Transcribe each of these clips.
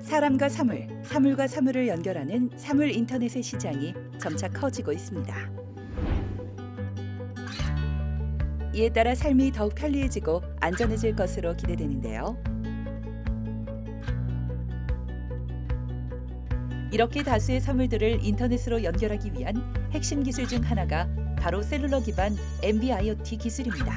사람과 사물, 사물과 사물을 연결하는 사물 인터넷의 시장이 점차 커지고 있습니다. 이에 따라 삶이 더욱 편리해지고 안전해질 것으로 기대되는데요. 이렇게 다수의 사물들을 인터넷으로 연결하기 위한 핵심 기술 중 하나가 바로 셀룰러 기반 NB-IoT 기술입니다.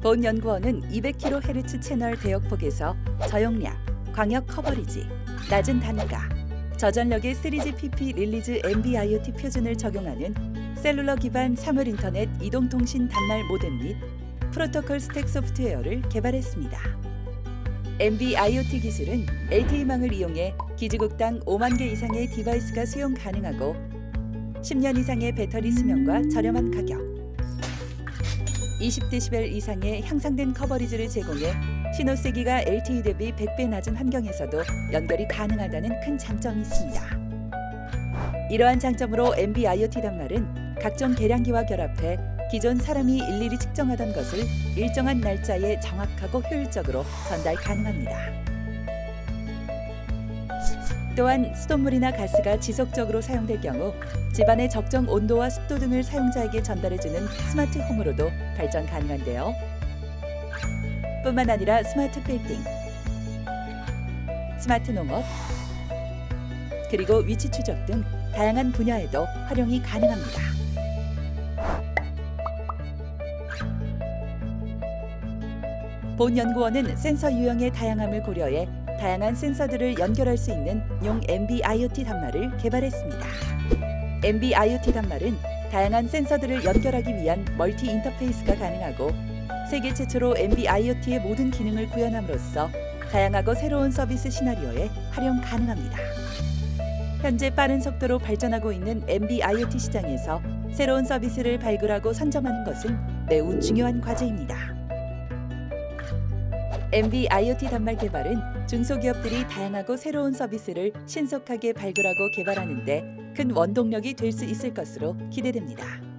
본 연구원은 200kHz 채널 대역폭에서 저용량, 광역 커버리지, 낮은 단가, 저전력의 3G PP 릴리즈 NB-IoT 표준을 적용하는 셀룰러 기반 사물 인터넷 이동통신 단말 모뎀 및 프로토콜 스택 소프트웨어를 개발했습니다. NB-IoT 기술은 LTE망을 이용해 기지국당 5만 개 이상의 디바이스가 수용 가능하고 10년 이상의 배터리 수명과 저렴한 가격, 20dB 이상의 향상된 커버리지를 제공해 신호 세기가 LTE 대비 100배 낮은 환경에서도 연결이 가능하다는 큰 장점이 있습니다. 이러한 장점으로 NB-IoT 단말은 각종 계량기와 결합해 기존 사람이 일일이 측정하던 것을 일정한 날짜에 정확하고 효율적으로 전달 가능합니다. 또한 수돗물이나 가스가 지속적으로 사용될 경우 집안의 적정 온도와 습도 등을 사용자에게 전달해주는 스마트 홈으로도 발전 가능한데요. 뿐만 아니라 스마트 빌딩, 스마트 농업, 그리고 위치 추적 등 다양한 분야에도 활용이 가능합니다. 본 연구원은 센서 유형의 다양함을 고려해 다양한 센서들을 연결할 수 있는 용 NB-IoT 단말을 개발했습니다. NB-IoT 단말은 다양한 센서들을 연결하기 위한 멀티 인터페이스가 가능하고 세계 최초로 NB-IoT의 모든 기능을 구현함으로써 다양하고 새로운 서비스 시나리오에 활용 가능합니다. 현재 빠른 속도로 발전하고 있는 NB-IoT 시장에서 새로운 서비스를 발굴하고 선점하는 것은 매우 중요한 과제입니다. NB-IoT 단말 개발은 중소기업들이 다양하고 새로운 서비스를 신속하게 발굴하고 개발하는 데 큰 원동력이 될 수 있을 것으로 기대됩니다.